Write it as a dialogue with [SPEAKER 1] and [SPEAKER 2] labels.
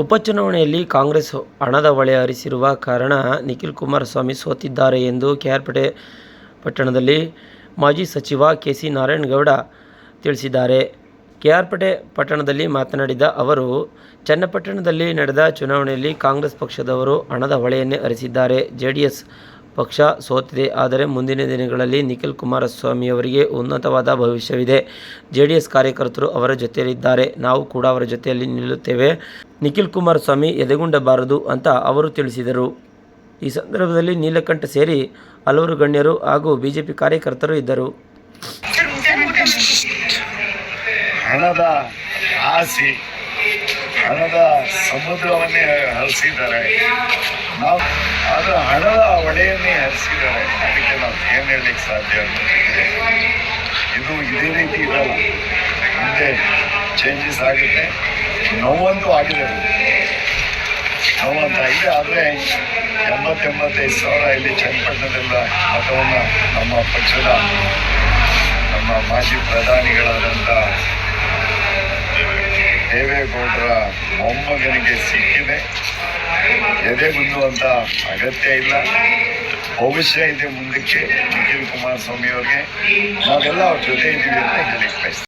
[SPEAKER 1] ಉಪಚುನಾವಣೆಯಲ್ಲಿ ಕಾಂಗ್ರೆಸ್ ಹಣದ ಹೊಳೆ ಹರಿಸಿರುವ ಕಾರಣ ನಿಖಿಲ್ ಕುಮಾರಸ್ವಾಮಿ ಸೋತಿದ್ದಾರೆ ಎಂದು ಕೆಆರ್ಪೇಟೆ ಪಟ್ಟಣದಲ್ಲಿ ಮಾಜಿ ಸಚಿವ ಕೆ ಸಿ ನಾರಾಯಣಗೌಡ ತಿಳಿಸಿದ್ದಾರೆ. ಕೆಆರ್ಪೇಟೆ ಪಟ್ಟಣದಲ್ಲಿ ಮಾತನಾಡಿದ ಅವರು, ಚನ್ನಪಟ್ಟಣದಲ್ಲಿ ನಡೆದ ಚುನಾವಣೆಯಲ್ಲಿ ಕಾಂಗ್ರೆಸ್ ಪಕ್ಷದವರು ಹಣದ ಹೊಳೆಯನ್ನೇ ಹರಿಸಿದ್ದಾರೆ. ಜೆಡಿಎಸ್ ಪಕ್ಷ ಸೋತಿದೆ. ಆದರೆ ಮುಂದಿನ ದಿನಗಳಲ್ಲಿ ನಿಖಿಲ್ ಕುಮಾರಸ್ವಾಮಿಯವರಿಗೆ ಉನ್ನತವಾದ ಭವಿಷ್ಯವಿದೆ. ಜೆಡಿಎಸ್ ಕಾರ್ಯಕರ್ತರು ಅವರ ಜೊತೆಯಲ್ಲಿದ್ದಾರೆ. ನಾವು ಕೂಡ ಅವರ ಜೊತೆಯಲ್ಲಿ ನಿಲ್ಲುತ್ತೇವೆ. ನಿಖಿಲ್ ಕುಮಾರಸ್ವಾಮಿ ಎದೆಗುಂಡಬಾರದು ಅಂತ ಅವರು ತಿಳಿಸಿದರು. ಈ ಸಂದರ್ಭದಲ್ಲಿ ನೀಲಕಂಠ ಸೇರಿ ಹಲವರು ಗಣ್ಯರು ಹಾಗೂ ಬಿಜೆಪಿ ಕಾರ್ಯಕರ್ತರು ಇದ್ದರು.
[SPEAKER 2] ಹಣದ ಆಸೆ, ಹಣದ ಸಮುದ್ರವನ್ನೇ ಹರಿಸಿದ್ದಾರೆ ನಾವು ಅದು ಹಣದ ಹೊಳೆಯನ್ನೇ ಹರಿಸಿದ್ದಾರೆ ಅದಕ್ಕೆ ನಾವು ಏನು ಹೇಳಲಿಕ್ಕೆ ಸಾಧ್ಯ ಇದು ಇದೇ ರೀತಿ ಇರಲ್ಲ. ಮುಂದೆ ಚೇಂಜಸ್ ಆಗುತ್ತೆ. ನೋವಂತೂ ಆಗಿದೆ ನೋವಂತ ಇದೆ, ಆದರೆ ಎಂಬತ್ತೆಂಬತ್ತೈದು ಸಾವಿರ ಇಲ್ಲಿ ಚನ್ನಪಟ್ಟಣದಲ್ಲ ಮತವನ್ನು ನಮ್ಮ ಪಕ್ಷದ ನಮ್ಮ ಮಾಜಿ ಪ್ರಧಾನಿಗಳಾದಂಥ ದೇವೇಗೌಡರ ಮೊಮ್ಮಗನಿಗೆ ಸಿಕ್ಕಿದೆ. ಎದೆಗುಂದುವಂತ ಅಗತ್ಯ ಇಲ್ಲ. ಭವಿಷ್ಯ ಇದೆ ಮುಂದಕ್ಕೆ. ನಿಖಿಲ್ ಕುಮಾರಸ್ವಾಮಿ ಅವ್ರಿಗೆ. ನಾವೆಲ್ಲ ಅವ್ರ ಜೊತೆ ಇದ್ದೀವಿ ಅಂತ ಹೇಳಿ ಬಯಸ್ತೀನಿ